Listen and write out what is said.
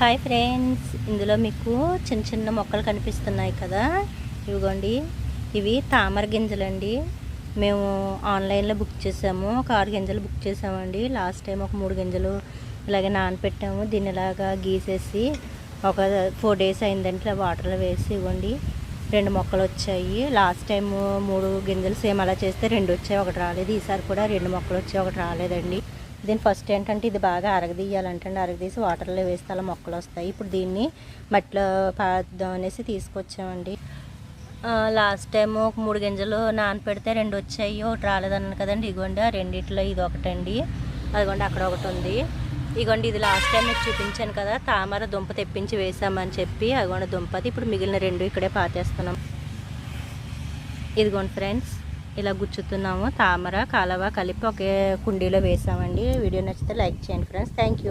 Hi friends. ఇందులో మీకు చిన్న చిన్న మొక్కలు కనిపిస్తున్నాయి కదా. ఇవిగోండి. ఇవి తామర గింజలండి. మేము ఆన్లైన్లో బుక్ చేసాము. ఒక ఆరు గింజలు బుక్ చేసామండి. లాస్ట్ టైం ఒక మూడు గింజలు ఇలాగే నానపెట్టాము. దీన్ని ఇలాగా గీసేసి ఒక ఫోర్ డేస్ అయిందంటే ఇలా వాటర్లో వేసి ఇవ్వండి. రెండు మొక్కలు వచ్చాయి. లాస్ట్ టైం మూడు గింజలు సేమ్ అలా చేస్తే రెండు వచ్చాయి. ఒకటి రాలేదు. ఈసారి కూడా రెండు మొక్కలు వచ్చాయి. ఒకటి రాలేదండి. దీని ఫస్ట్ ఏంటంటే ఇది బాగా అరగదీయాలంటే అరగదీసి వాటర్లో వేస్తే అలా మొక్కలు వస్తాయి. ఇప్పుడు దీన్ని మట్టిలో పాద్దాం అనేసి తీసుకొచ్చామండి. లాస్ట్ టైం ఒక మూడు గింజలు నానపెడితే రెండు వచ్చాయి. ఒకటి రాలేదన్నాను కదండి. ఇగోండి ఆ రెండిట్లో ఇది ఒకటండి. అదిగోండి అక్కడ ఒకటి ఉంది. ఇగోండి ఇది లాస్ట్ టైం మీకు చూపించాను కదా. తామర దుంప తెప్పించి వేసామని చెప్పి అదిగోండి దుంపది. ఇప్పుడు మిగిలిన రెండు ఇక్కడే పాతేస్తున్నాం. ఇదిగోండి ఫ్రెండ్స్ ఇలా గుచ్చుతున్నాము. తామర కాలవ కలిపి ఒకే కుండీలో వేసామండి. వీడియో నచ్చితే లైక్ చేయండి ఫ్రెండ్స్. Thank you